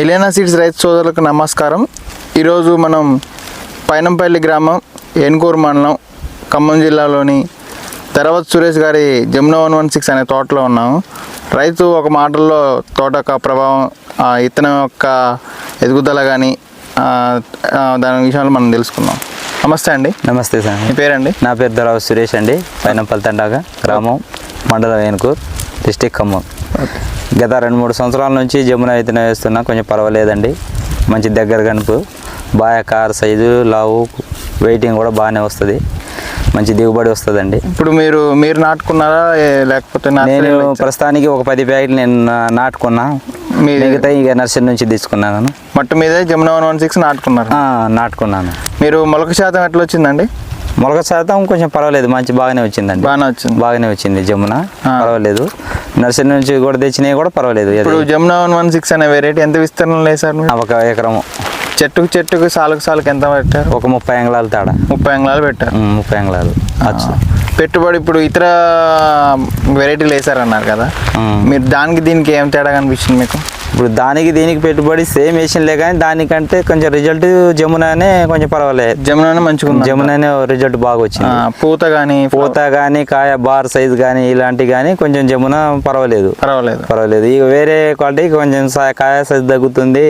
మిలియనా seeds రైతు సోదరులకు నమస్కారం. ఈరోజు మనం పైనంపల్లి గ్రామం ఏనుకూరు మండలం ఖమ్మం జిల్లాలోని తెరవత్ సురేష్ గారి జమున వన్ వన్ సిక్స్ అనే తోటలో ఉన్నాము. రైతు ఒక మాటల్లో తోట యొక్క ప్రభావం ఆ ఇత్తనం యొక్క ఎదుగుదల కానీ దాని విషయాలు మనం తెలుసుకుందాం. నమస్తే అండి. నమస్తే సార్. మీ పేరండి? నా పేరు దొరవ సురేష్ అండి. పైనంపల్లి తండాగ గ్రామం మండలం ఏనుకూర్ డిస్టిక్ ఖమ్మం. గత రెండు మూడు సంవత్సరాల నుంచి జమున విత్తనం వేస్తున్నా కొంచెం పర్వాలేదండి. మంచి దగ్గర కనుపు బాగా కార్ సైజు లావు వెయిటింగ్ కూడా బాగానే వస్తుంది. మంచి దిగుబడి వస్తుందండి. ఇప్పుడు మీరు మీరు నాటుకున్నారా లేకపోతే నేను? ప్రస్తుతానికి ఒక పది ప్యాకెట్లు నేను నాటుకున్నా. మిగతా ఇక నర్సరీ నుంచి తీసుకున్నాను. మట్టు మీదే జమున వన్ వన్ సిక్స్ నాటుకున్నారు. నాటుకున్నాను. మీరు మొలక శాతం ఎట్లా వచ్చిందండి? మొలక శాతం కొంచెం పర్వాలేదు మంచి బాగానే వచ్చిందండి. బాగానే వచ్చింది. బాగానే వచ్చింది జమున. పర్వాలేదు. నర్సరీ నుంచి కూడా తెచ్చినవి కూడా పర్వాలేదు. ఇప్పుడు జమున వన్ వన్ సిక్స్ అనే వెరైటీ ఎంత విస్తీర్ణం లేదు సార్ ఒక ఎకరము. చెట్టుకు చెట్టుకు సాలుకు సాలుకు ఎంత పెట్టారు? ఒక ముప్పై అంగళాలు తేడా. ముప్పై అంగళాలు పెట్టారు. ముప్పై అంగళాలు. అచ్చు. పెట్టుబడి ఇప్పుడు ఇతర వెరైటీలు వేసారన్నారు కదా. మీరు దానికి దీనికి ఏం తేడా కనిపించింది మీకు? ఇప్పుడు దానికి దీనికి పెట్టుబడి సేమ్ వేసినలే కానీ దానికంటే కొంచెం రిజల్ట్ జమునానే కొంచెం పర్వాలేదు జమున మంచిగా ఉంది జమునానే రిజల్ట్ బాగా వచ్చింది. పూత కానీ పూత కానీ కాయ బార్ సైజ్ కానీ ఇలాంటివి కానీ కొంచెం జమున పర్వాలేదు. పర్వాలేదు. పర్వాలేదు. ఇక వేరే క్వాలిటీ కొంచెం కాయ సైజ్ తగ్గుతుంది.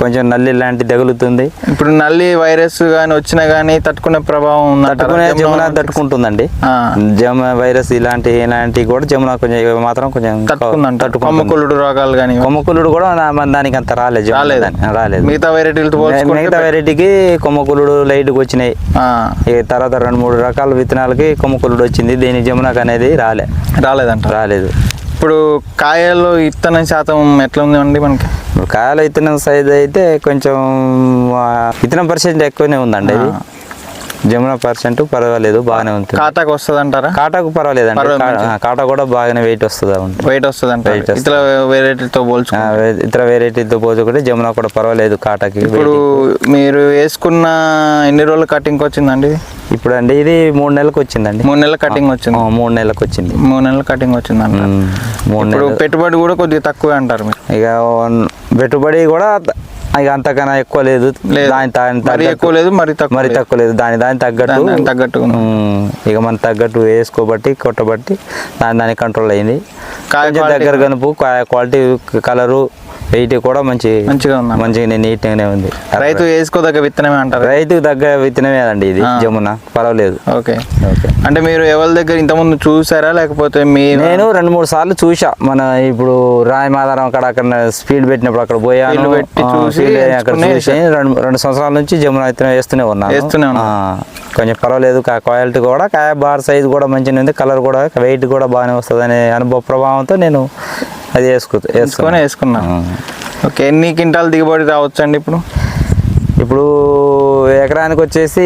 కొంచెం నల్లి లాంటి తగులుతుంది. ఇప్పుడు నల్లి వైరస్ కానీ వచ్చినా కానీ తట్టుకునే ప్రభావం? తట్టుకునే జమున జమున 116? తట్టుకుంటుందండి. జమ వైరస్ ఇలాంటి ఇలాంటివి కూడా జమున కొంచెం మాత్రం కొంచెం తట్టుకుందంట. కొమ్మకులుడు రోగాలు కానీ కొమ్మకులుడు కూడా దానికి అంత రాలేదు రాలేదు. రాలేదు. మిగతా వెరైటీలతో పోల్చుకుంటే మిగతా వెరైటీకి కొమ్మకులుడు లైట్కి వచ్చినాయి. తర్వాత రెండు మూడు రకాల విత్తనాలకి కొమ్మకులుడు వచ్చింది. దీని జమునకు అనేది రాలే. రాలేదంట. రాలేదు. ఇప్పుడు కాయలు ఇత్తనం శాతం ఎట్లా ఉంది అండి మనకి? ఇప్పుడు కాయల విత్తనం సైజ్ అయితే కొంచెం ఆ, విత్తనం పర్సెంట్ ఎక్కువనే ఉందండి జమున పర్సెంట్ పర్వాలేదు బాగానే ఉంటుంది. ఖాతాకు వస్తుంది అంటారా కాటాకు పర్వాలేదు, కాటా కూడా బాగానే వెయిట్ వస్తుంది వెయిట్ వస్తుంది. ఇతర వెరైటీతో వే- ఇతర వెరైటీతో పోల్చుకుంటే జమున కూడా పర్వాలేదు కాటాకి ఇప్పుడు మీరు వేసుకున్న ఎన్ని రోజులు కటింగ్ వచ్చిందండి? ఇప్పుడు అండి ఇది మూడు నెలలకు వచ్చిందండి. మూడు నెలల కటింగ్ వచ్చింది. మూడు నెలలకు వచ్చింది. మూడు నెలల కటింగ్ వచ్చింది మూడు నెలలు. పెట్టుబడి కూడా కొద్దిగా తక్కువే అంటారు మీరు. ఇక పెట్టుబడి కూడా ఇక అంతకన్నా ఎక్కువ లేదు. దాని దాని తగ్గట్టు- ఎక్కువ లేదు మరి తక్కువ మరి లేదు. తక్కువ లేదు దాని దాని తగ్గట్టు. ఉమ్, ఇక మన తగ్గట్టు వేసుకోబట్టి కొట్టబట్టి దాని దాని కంట్రోల్ అయింది దగ్గర కనుపు క్వాలిటీ కలరు వెయిట్ కూడా మంచి మంచిగా ఉంది? మంచిగా నీట్గానే ఉంది. రైతు వేసుకోదగ్గ విత్తనమే అంటారు? రైతుకు తగ్గ విత్తనమే అండి ఇది. జమున. పర్వాలేదు. ఓకే. ఓకే. అంటే మీరు ఎవరి దగ్గర ఇంతకుముందు చూసారా? లేకపోతే మీ నేను రెండు మూడు సార్లు చూసా మన ఇప్పుడు రాయి మాధారం అక్కడ అక్కడ స్పీడ్ పెట్టినప్పుడు అక్కడ పోయాను. పెట్టి చూసి అక్కడ చూసి రెండు రెండు సంవత్సరాల నుంచి జమున విత్తనం వేస్తూనే ఉన్నాను. వేస్తూనే కొంచెం పర్వాలేదు. క్వాలిటీ కూడా కాయ బార్ సైజ్ కూడా మంచిగా ఉంది. కలర్ కూడా వెయిట్ కూడా బాగానే వస్తుంది అనే అనుభవ ప్రభావంతో నేను అది వేసుకు వేసుకుని వేసుకున్నాను ఓకే ఎన్ని క్వింటాల్ దిగుబడి రావచ్చు అండి ఇప్పుడు? ఇప్పుడు ఎకరానికి వచ్చేసి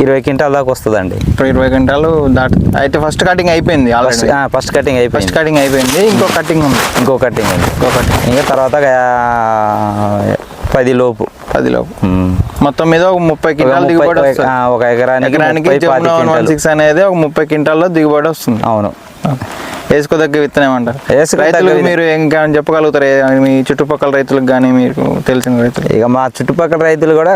ఇరవై క్వింటాల్ దాకా వస్తుందండి. ఇప్పుడు ఇరవై క్వింటాలు దాటి అయితే ఫస్ట్ కటింగ్ అయిపోయింది ఫస్ట్ ఫస్ట్ కటింగ్ ఫస్ట్ అయిపోయింది కటింగ్ అయిపోయింది ఇంకో కటింగ్ ఉంది. ఇంకో కటింగ్ ఉంది. ఇంకో కటింగ్. ఇంకా తర్వాత పది లోపు. పదిలో ఉమ్. మొత్తం మీద ఒక ముప్పై క్వింటాల్ దిగుబడి ఒక- వస్తుంది. ఎకరానికి ఎకరానికి. సిక్స్ అనేది ఒక ముప్పై క్వింటాల్లో దిగుబడి వస్తుంది. అవును. వేసుకోదగ్గ విత్తనం అంటారు రైతులకు విత్తనం. మీరు ఇంకా చెప్పగలుగుతారు? మీ చుట్టుపక్కల రైతులకు కానీ మీకు తెలిసిన రైతులు? ఇక మా చుట్టుపక్కల రైతులు కూడా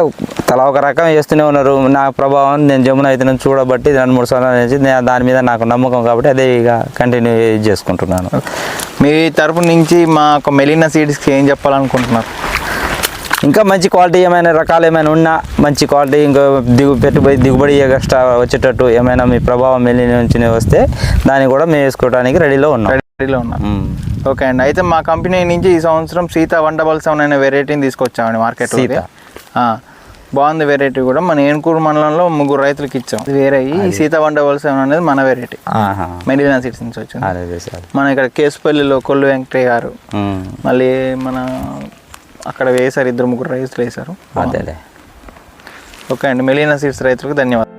తలా ఒక రకం వేస్తూనే ఉన్నారు. నా ప్రభావం నేను జమున అయితే చూడబట్టి రెండు మూడు సంవత్సరాల నుంచి నేను దాని మీద నాకు నమ్మకం కాబట్టి అదే ఇక కంటిన్యూ చేసుకుంటున్నాను. మీ తరపు నుంచి మా ఒక మెలినా సీడ్స్కి ఏం చెప్పాలనుకుంటున్నారు? ఇంకా మంచి క్వాలిటీ ఏమైనా రకాలు ఏమైనా ఉన్నా మంచి క్వాలిటీ ఇంకా దిగు పెట్టుబడి దిగుబడి ఎక్స్ట్రా వచ్చేటట్టు ఏమైనా మీ ప్రభావం వెళ్ళి నుంచి వస్తే దాన్ని కూడా మేము వేసుకోవడానికి రెడీలో ఉన్నాం. రెడీలో ఉన్నారు ఉమ్. ఓకే అండి. అయితే మా కంపెనీ నుంచి ఈ సంవత్సరం సీత వన్ డబల్ సెవెన్ అనే వెరైటీని తీసుకొచ్చామండి మార్కెట్ సీత. బాగుంది వెరైటీ కూడా. మన ఏనుకూరు మండలంలో ముగ్గురు రైతులకి ఇచ్చాం. ఇది వేరే ఈ సీత వన్ డబల్ సెవెన్ అనేది మన వెరైటీ. మెరీనా సీడ్స్ నుంచి వచ్చింది. మన ఇక్కడ కేసుపల్లిలో కొల్లు వెంకటయ్య గారు. మళ్ళీ మన అక్కడ వేశారు ఇద్దరు ముగ్గురు రైతులు వేశారు. అదేలే ఓకే అండి. మెలీనా సీడ్స్ రైతులకు ధన్యవాదాలు.